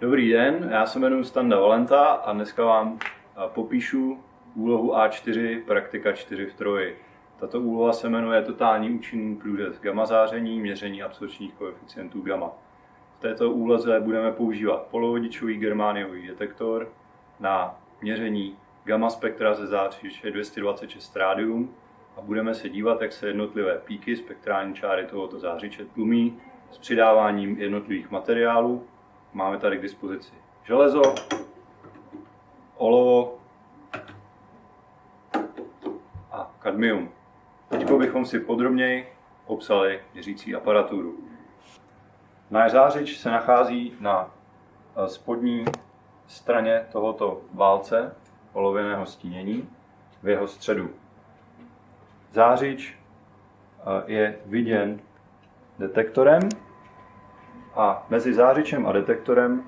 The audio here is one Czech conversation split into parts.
Dobrý den, já se jmenuji Standa Valenta a dneska vám popíšu úlohu A4 praktika 4 v troji. Tato úloha se jmenuje Totální účinný průřez gamma záření, měření absorpčních koeficientů gamma. V této úloze budeme používat polovodičový germániový detektor na měření gamma spektra ze zářiče 226 rádium a budeme se dívat, jak se jednotlivé píky spektrální čáry tohoto zářiče tlumí s přidáváním jednotlivých materiálů. Máme tady k dispozici železo, olovo a kadmium. Teď bychom si podrobněji popsali měřící aparaturu. Náš zářič se nachází na eh, spodní straně tohoto válce olověného stínění v jeho středu. Zářič eh, je viděn detektorem a mezi zářičem a detektorem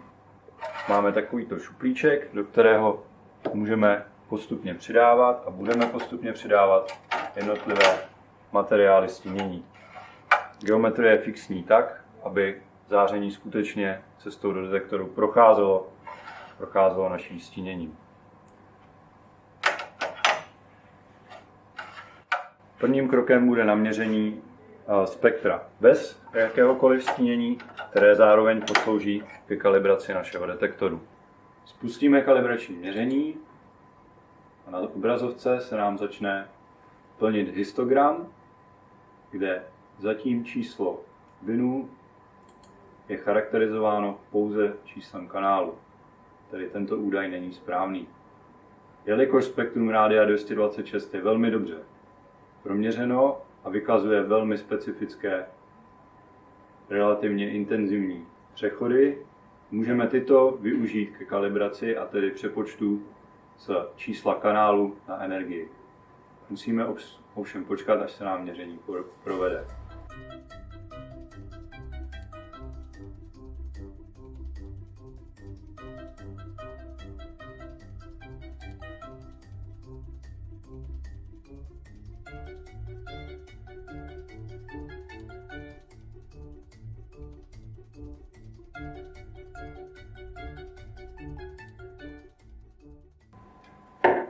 máme takovýto šuplíček, do kterého můžeme postupně přidávat a budeme postupně přidávat jednotlivé materiály stínění. Geometrie je fixní tak, aby záření skutečně cestou do detektoru procházelo, procházelo naším stíněním. Prvním krokem bude naměření spektra bez jakéhokoliv stínění, které zároveň poslouží ke kalibraci našeho detektoru. Spustíme kalibrační měření a na obrazovce se nám začne plnit histogram, kde zatím číslo vinů je charakterizováno pouze číslem kanálu, tedy tento údaj není správný. Jelikož spektrum rádia 226 je velmi dobře proměřeno a vykazuje velmi specifické, relativně intenzivní přechody, můžeme tyto využít ke kalibraci a tedy přepočtu z čísla kanálu na energii. Musíme ovšem počkat, až se nám měření provede.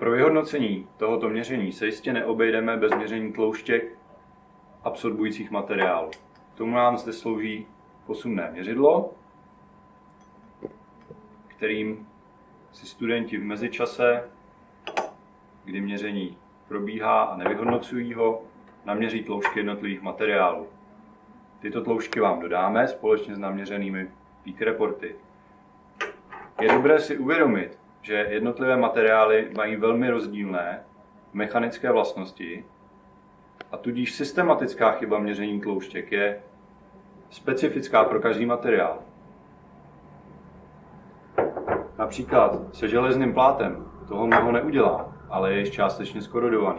Pro vyhodnocení tohoto měření se jistě neobejdeme bez měření tlouštěk absorbujících materiálů. K tomu nám zde slouží posunné měřidlo, kterým si studenti v mezičase, kdy měření probíhá a nevyhodnocují ho, naměří tloušťky jednotlivých materiálů. Tyto tloušťky vám dodáme společně s naměřenými peak reporty. Je dobré si uvědomit, že jednotlivé materiály mají velmi rozdílné mechanické vlastnosti a tudíž systematická chyba měření tlouštěk je specifická pro každý materiál. Například se železným plátem toho mnoho neudělá, ale je částečně skorodovaný.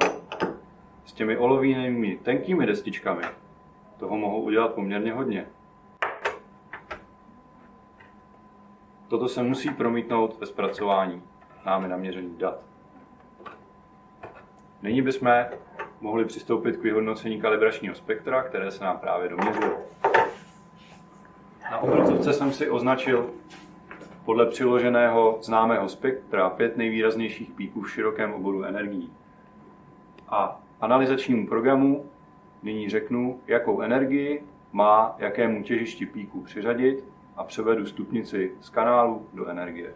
S těmi olověnými tenkými destičkami toho mohou udělat poměrně hodně. Toto se musí promítnout ve zpracování námi naměřených dat. Nyní bychom mohli přistoupit k vyhodnocení kalibračního spektra, které se nám právě doměřilo. Na obrazovce jsem si označil podle přiloženého známého spektra pět nejvýraznějších píků v širokém oboru energií. A analyzačnímu programu nyní řeknu, jakou energii má jakému těžišti píku přiřadit a převedu stupnici z kanálu do energie.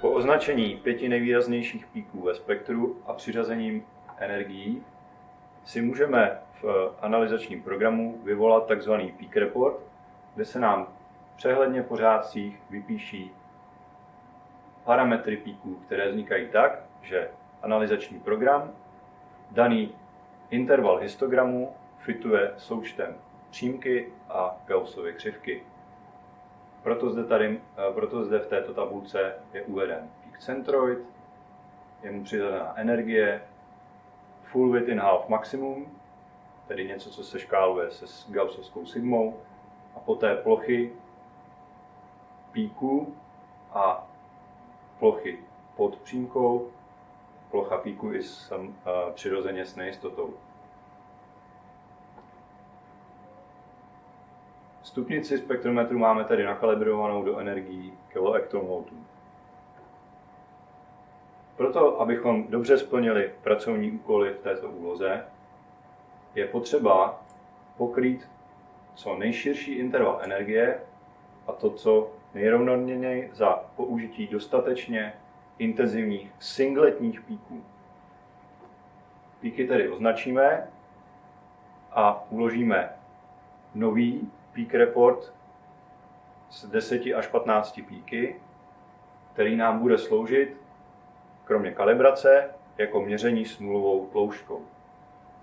Po označení pěti nejvýraznějších píků ve spektru a přiřazením energií si můžeme v analyzačním programu vyvolat tzv. peak report, kde se nám přehledně po řádcích vypíší parametry píků, které vznikají tak, že analyzační program daný interval histogramu fituje součtem přímky a Gaussovy křivky. Proto zde, tady, proto zde v této tabulce je uveden peak centroid, je mu přidaná energie, full width in half maximum, tedy něco, co se škáluje se gaussovskou sigmou, a poté plochy píku a plochy pod přímkou, plocha píku i sam, a, přirozeně s nejistotou. Stupnici spektrometru máme tedy nakalibrovanou do energií kiloektronvoltů. Proto, abychom dobře splnili pracovní úkoly v této úloze, je potřeba pokrýt co nejširší interval energie a to, co nejrovnoměrněji za použití dostatečně intenzivních singletních píků. Píky tedy označíme a uložíme nový peak report s 10 až 15 píky, který nám bude sloužit, kromě kalibrace, jako měření s nulovou tloušťkou.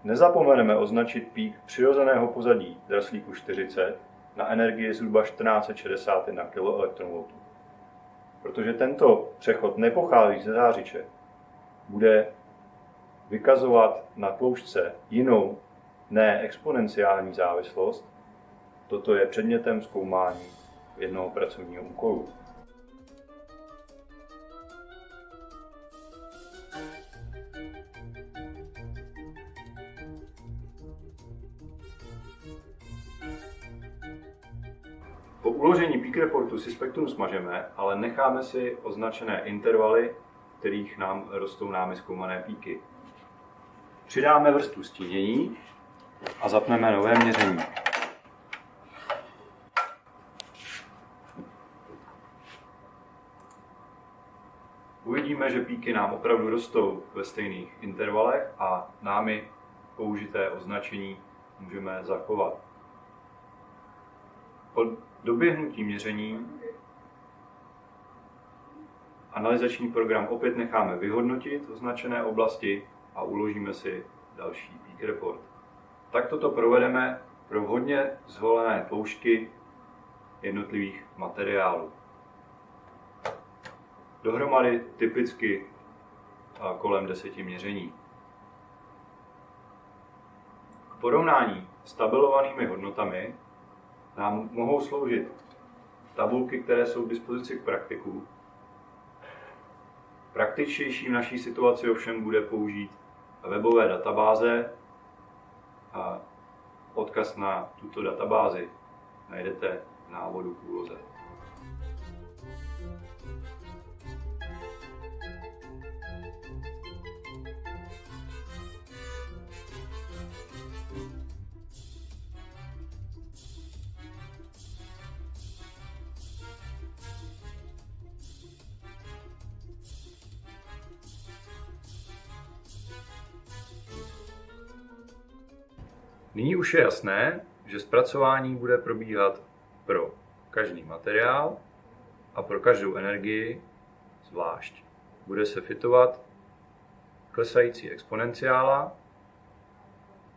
Nezapomeneme označit pík přirozeného pozadí draslíku 40 na energii zhruba 1461 kV. Protože tento přechod nepochází ze zářiče, bude vykazovat na tloušťce jinou, ne exponenciální závislost, toto je předmětem zkoumání jednoho pracovního úkolu. Peak reportu si spektrum smažeme, ale necháme si označené intervaly, kterých nám rostou námi zkoumané píky. Přidáme vrstvu stínění a zapneme nové měření. Uvidíme, že píky nám opravdu rostou ve stejných intervalech a námi použité označení můžeme zachovat. Po doběhnutí měření analyzační program opět necháme vyhodnotit označené oblasti a uložíme si další peak report. Tak toto provedeme pro vhodně zvolené poušky jednotlivých materiálů. Dohromady typicky kolem deseti měření. K porovnání s tabelovanými hodnotami nám mohou sloužit tabulky, které jsou k dispozici k praktiku. Praktičtější v naší situaci ovšem bude použít webové databáze a odkaz na tuto databázi najdete v návodu k úloze. Nyní už je jasné, že zpracování bude probíhat pro každý materiál a pro každou energii zvlášť. Bude se fitovat klesající exponenciála.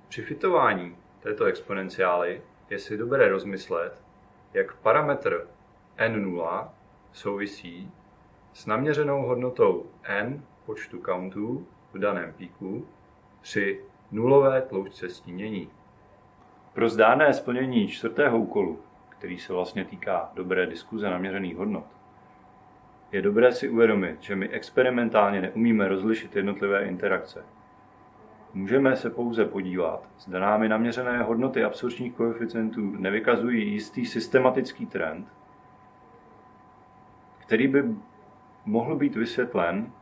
Při fitování této exponenciály je si dobré rozmyslet, jak parametr n0 souvisí s naměřenou hodnotou n počtu countů v daném píku při nulové tloušťce stínění. Pro zdárné splnění čtvrtého úkolu, který se vlastně týká dobré diskuze naměřených hodnot, je dobré si uvědomit, že my experimentálně neumíme rozlišit jednotlivé interakce. Můžeme se pouze podívat, zda námi naměřené hodnoty absorčních koeficientů nevykazují jistý systematický trend, který by mohl být vysvětlen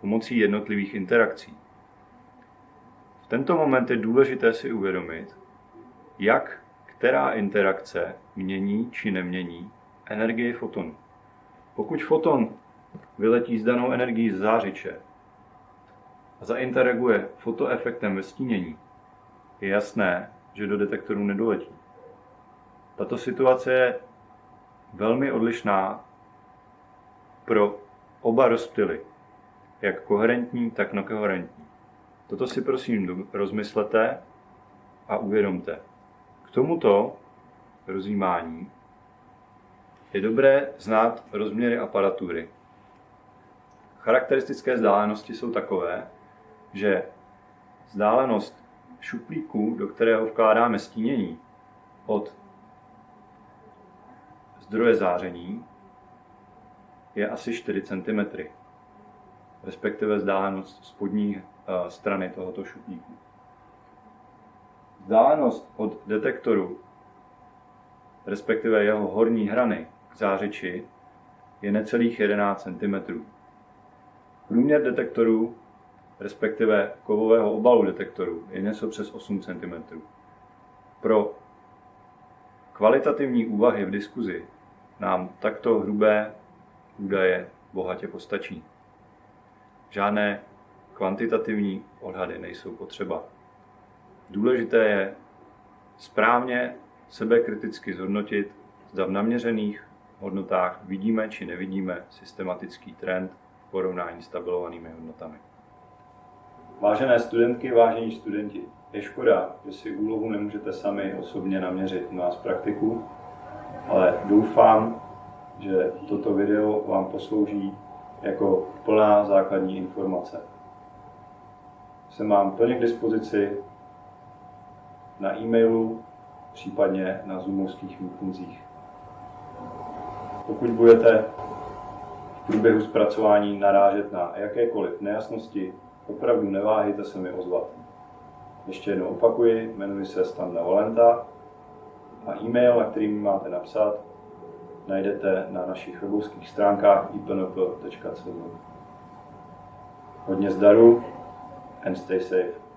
pomocí jednotlivých interakcí. V tento moment je důležité si uvědomit, jak která interakce mění či nemění energii fotonu. Pokud foton vyletí s danou energií z zářiče a zainteraguje fotoefektem ve stínění, je jasné, že do detektoru nedoletí. Tato situace je velmi odlišná pro oba rozptyly, jak koherentní, tak nekoherentní. Toto si prosím rozmyslete a uvědomte. K tomuto rozjímání je dobré znát rozměry aparatury. Charakteristické vzdálenosti jsou takové, že vzdálenost šuplíku, do kterého vkládáme stínění od zdroje záření, je asi 4 cm, respektive vzdálenost spodní eh, strany tohoto šuplíku. Vzdálenost od detektoru, respektive jeho horní hrany k zářiči, je necelých 11 cm. Průměr detektorů, respektive kovového obalu detektoru, je něco přes 8 cm. Pro kvalitativní úvahy v diskuzi nám takto hrubé údaje bohatě postačí. Žádné kvantitativní odhady nejsou potřeba. Důležité je správně sebekriticky zhodnotit, zda v naměřených hodnotách vidíme či nevidíme systematický trend v porovnání s tabulovanými hodnotami. Vážené studentky, vážení studenti, je škoda, že si úlohu nemůžete sami osobně naměřit u nás praktiku, ale doufám, že toto video vám poslouží jako plná základní informace. Jsem vám plně k dispozici na e-mailu, případně na zoomovských meetingsích. Pokud budete v průběhu zpracování narážet na jakékoliv nejasnosti, opravdu neváhejte se mi ozvat. Ještě jednou opakuji, jmenuji se Standa Valenta a e-mail, na který mi máte napsat, najdete na našich webovských stránkách ipnp.cz. Hodně zdaru and stay safe.